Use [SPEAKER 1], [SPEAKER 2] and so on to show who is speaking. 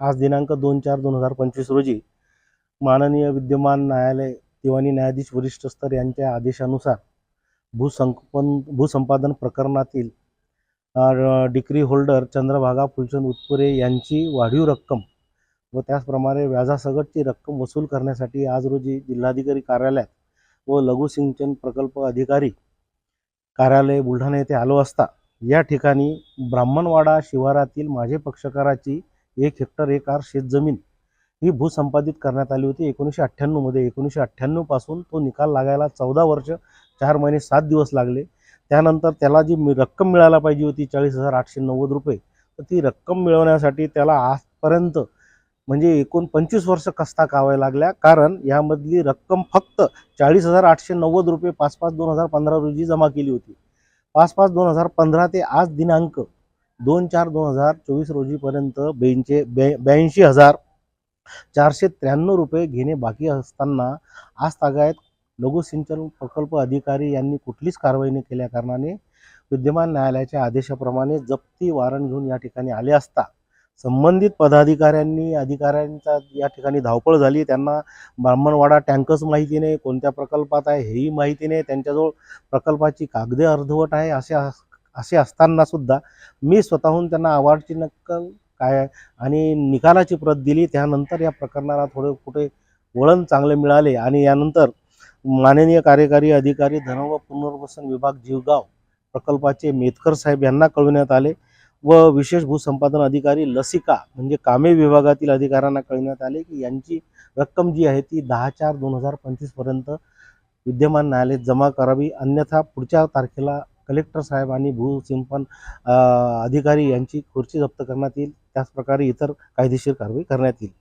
[SPEAKER 1] आज दिनांक दोन चार दोन हजार पंचवीस रोजी माननीय विद्यमान न्यायालय दिवाणी न्यायाधीश वरिष्ठ स्तर यांच्या आदेशानुसार भूसंपन भूसंपादन प्रकरणातील डिक्री होल्डर चंद्रभागा फुलचंद उत्पुरे यांची वाढीव रक्कम व त्याचप्रमाणे व्याजासकटची रक्कम वसूल करण्यासाठी आज रोजी जिल्हाधिकारी कार्यालयात व लघु सिंचन प्रकल्प अधिकारी कार्यालय बुलढाणा येथे आलो असता या ठिकाणी ब्राह्मणवाडा शिवारातील माझे पक्षकाराची एक हेक्टर एक आर शेतजमीन ही भूसंपादित करण्यात आली होती. एकोणीसशे अठ्ठ्याण्णवमध्ये एकोणीसशे अठ्ठ्याण्णवपासून तो निकाल लागायला चौदा वर्ष चार महिने सात दिवस लागले. त्यानंतर त्याला जी रक्कम मिळायला पाहिजे होती चाळीस हजार आठशे नव्वद रुपये तर ती रक्कम मिळवण्यासाठी त्याला आजपर्यंत म्हणजे एकूण पंचवीस वर्ष कस्ता कावायला लागल्या. कारण यामधली रक्कम फक्त चाळीस हजार आठशे नव्वद रुपये पाच पाच दोन हजार पंधरा रोजी जमा केली होती. पाच पाच दोन हजार पंधरा ते आज दिनांक दोन चार दोन हजार चोवीस रोजीपर्यंत बेंचे ब्या ब्याऐंशी हजार चारशे त्र्याण्णव रुपये घेणे बाकी असताना आज तागायत लघु सिंचन प्रकल्प अधिकारी यांनी कुठलीच कारवाई न केल्या कारणाने विद्यमान न्यायालयाच्या आदेशाप्रमाणे जप्ती वारण घेऊन या ठिकाणी आले असता संबंधित पदाधिकाऱ्यांनी अधिकाऱ्यांचा या ठिकाणी धावपळ झाली. त्यांना ब्राह्मणवाडा टँकच माहिती नाही कोणत्या प्रकल्पात आहे हेही माहिती नाही. त्यांच्याजवळ प्रकल्पाची कागदे अर्धवट आहे असे असे असताना सुद्धा मी स्वतःहून त्यांना अवॉर्डची नक्कल काय आणि निकालाची प्रत दिली. त्यानंतर या प्रकरणाला थोडे कुठे वळण चांगले मिळाले. आणि यानंतर माननीय कार्यकारी अधिकारी धन व पुनर्वसन विभाग जीवगाव प्रकल्पाचे मेतकर साहेब यांना कळविण्यात आले व विशेष भूसंपादन अधिकारी लसिका म्हणजे कामे विभागातील अधिकाऱ्यांना कळविण्यात आले की यांची रक्कम जी आहे ती दहा चार दोन हजार पंचवीसपर्यंत विद्यमान न्यायालयात जमा करावी. अन्यथा पुढच्या तारखेला कलेक्टर साहेब आणि भूसिंपन अधिकारी यांची खुर्ची जप्त करण्यात येईल. त्याचप्रकारे इतर कायदेशीर कारवाई करण्यात येईल.